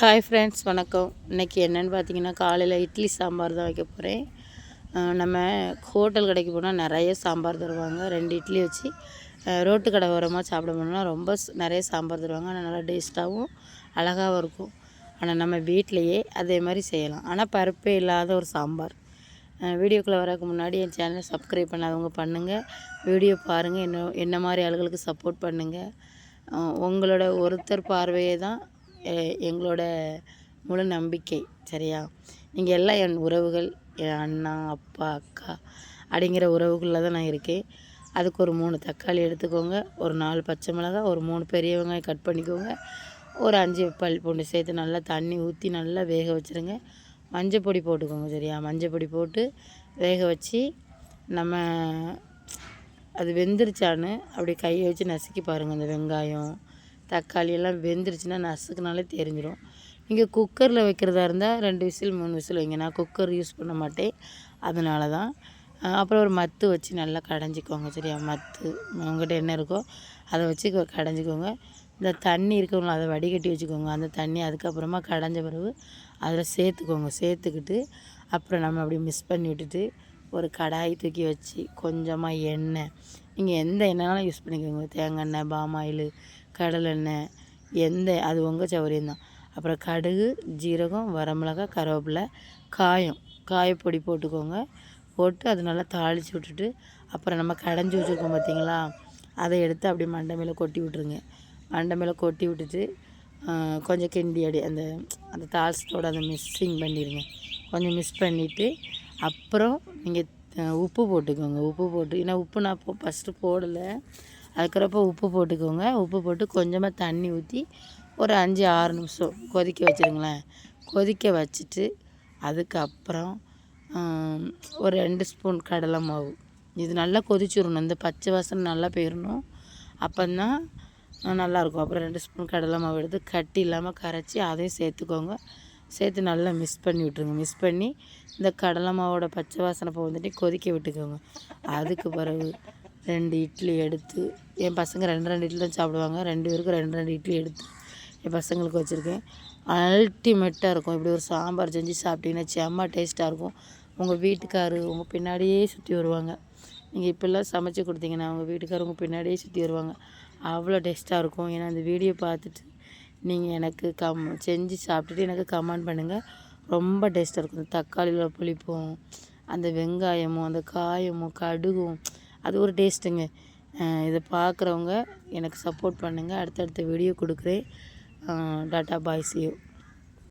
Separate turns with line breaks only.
Hi friends வணக்கம். இன்றைக்கி என்னென்னு பார்த்தீங்கன்னா காலையில் இட்லி சாம்பார் தான் வைக்க போகிறேன் நம்ம ஹோட்டல் கடைக்கு போனால் நிறைய சாம்பார் தருவாங்க. ரெண்டு இட்லி வச்சு ரோட்டு கடை ஓரமாக சாப்பிட போனோம்னா ரொம்ப நிறைய சாம்பார் தருவாங்க. ஆனால் நல்லா டேஸ்ட்டாகவும் அழகாகவும் இருக்கும். ஆனால் நம்ம வீட்டிலையே அதே மாதிரி செய்யலாம். ஆனால் பருப்பே இல்லாத ஒரு சாம்பார். வீடியோக்குள்ளே வரக்கு முன்னாடி என் சேனலை சப்ஸ்கிரைப் பண்ணாதவங்க பண்ணுங்கள் வீடியோ பாருங்கள் என்ன என்ன மாதிரி ஆளுகளுக்கு சப்போர்ட் பண்ணுங்கள் உங்களோட ஒருத்தர் பார்வையே தான் எங்களோட முழு நம்பிக்கை சரியா? நீங்கள் எல்லாம் என் உறவுகள் என் அண்ணா அப்பா அக்கா அப்படிங்கிற உறவுகளில் தான் நான் இருக்கேன். அதுக்கு ஒரு மூணு தக்காளி எடுத்துக்கோங்க ஒரு நாலு பச்சை மிளகா ஒரு மூணு பெரிய வெங்காயம் கட் பண்ணிக்கோங்க. ஒரு அஞ்சு பல் பூண்டு சேர்த்து நல்லா தண்ணி ஊற்றி நல்லா வேக வச்சுருங்க. மஞ்சள் பொடி போட்டுக்கோங்க சரியா? மஞ்சள் பொடி போட்டு வேக வச்சு நம்ம அது வெந்துருச்சான்னு அப்படி கையை வச்சு நசுக்கி பாருங்கள் அந்த வெங்காயம். தக்காளி எல்லாம் வெந்துருச்சுன்னா நசுக்குனாலே தெரிஞ்சிடும் நீங்கள் குக்கரில் வைக்கிறதா இருந்தால் ரெண்டு விசில் மூணு விசில் வைங்க. நான் குக்கர் யூஸ் பண்ண மாட்டேன். அதனால தான் அப்புறம் ஒரு மத்து வச்சு நல்லா கடைஞ்சிக்கோங்க சரியா? மத்து. உங்கள்கிட்ட என்ன இருக்கோ அதை வச்சு கடைஞ்சிக்கோங்க. இந்த தண்ணி இருக்கவங்கள அதை வடிகட்டி வச்சுக்கோங்க. அந்த தண்ணி அதுக்கப்புறமா கடைஞ்ச பிறகு அதில் சேர்த்துக்கோங்க. சேர்த்துக்கிட்டு அப்புறம் நம்ம அப்படி மிஸ் பண்ணி விட்டுட்டு ஒரு கடாய் தூக்கி வச்சு கொஞ்சமாக எண்ணெய். நீங்கள் எந்த எண்ணெய்னாலும் யூஸ் பண்ணிக்கோங்க. தேங்காய் எண்ணெய் பாமாயில் கடலெண்ணெய் எந்த அது உங்கள் சௌகரியம் தான் அப்புறம் கடுகு ஜீரகம் வரமிளகாய் கருவேப்பிலை காயம். காயப்பொடி போட்டுக்கோங்க. போட்டு அது நல்லா தாளித்து விட்டுட்டு அப்புறம் நம்ம கடைஞ்சி வச்சுருக்கோம் பார்த்தீங்களா? அதை எடுத்து அப்படியே மண்டை மேலே கொட்டி விட்ருங்க மண்டை மேலே கொட்டி விட்டுட்டு கொஞ்சம் கிண்டி அடி அந்த அந்த தாளத்தோட அந்த மிக்சிங் பண்ணிடுங்க கொஞ்சம் மிக்ஸ் பண்ணிவிட்டு அப்புறம் நீங்கள் உப்பு போட்டுக்கோங்க. உப்பு போட்டு ஏன்னா உப்பு நான் இப்போ ஃபஸ்ட்டு போடலை. அதுக்கப்புறப்ப உப்பு போட்டுக்கோங்க. உப்பு போட்டு கொஞ்சமாக தண்ணி ஊற்றி ஒரு அஞ்சு ஆறு நிமிஷம் கொதிக்க வச்சுருங்களேன். கொதிக்க வச்சுட்டு அதுக்கப்புறம் ஒரு ரெண்டு ஸ்பூன் கடலை மாவு. இது நல்லா கொதிச்சிடணும். இந்த பச்சை வாசனை நல்லா போயிடணும் அப்போந்தான் நல்லாயிருக்கும். அப்புறம் ரெண்டு ஸ்பூன் கடலை மாவு எடுத்து கட்டி இல்லாமல் கரைச்சி அதையும் சேர்த்துக்கோங்க. சேர்த்து நல்லா மிக்ஸ் பண்ணி விட்ருங்க மிக்ஸ் பண்ணி இந்த கடலை மாவோட பச்சை வாசனை போ வந்துட்டு கொதிக்க விட்டுக்கோங்க. அதுக்கு பிறகு ரெண்டு இட்லி எடுத்து என் பசங்க ரெண்டு ரெண்டு இட்லி தான் சாப்பிடுவாங்க. ரெண்டு பேருக்கு ரெண்டு ரெண்டு இட்லி எடுத்து என் பசங்களுக்கு வச்சுருக்கேன். அல்டிமேட்டாக இருக்கும். இப்படி ஒரு சாம்பார் செஞ்சு சாப்பிட்டீங்கன்னா செம்ம டேஸ்ட்டாக இருக்கும். உங்கள் வீட்டுக்காரு உங்கள் பின்னாடியே சுற்றி வருவாங்க. நீங்கள் இப்போல்லாம் சமைச்சு கொடுத்தீங்கன்னா உங்கள் வீட்டுக்காரர் உங்கள் பின்னாடியே சுற்றி வருவாங்க. அவ்வளோ டேஸ்ட்டாக இருக்கும். ஏன்னா அந்த வீடியோ பார்த்துட்டு நீங்கள் எனக்கு கம் செஞ்சு சாப்பிட்டுட்டு எனக்கு கமெண்ட் பண்ணுங்கள் ரொம்ப டேஸ்ட்டாக இருக்கும். இந்த தக்காளியில் புளிப்பும் அந்த வெங்காயமும் அந்த காயமும் கடுகும் அது ஒரு டேஸ்ட்டுங்க. இதை பார்க்குறவங்க எனக்கு சப்போர்ட் பண்ணுங்கள் அடுத்தடுத்த வீடியோ கொடுக்குறேன். Tata bye see you.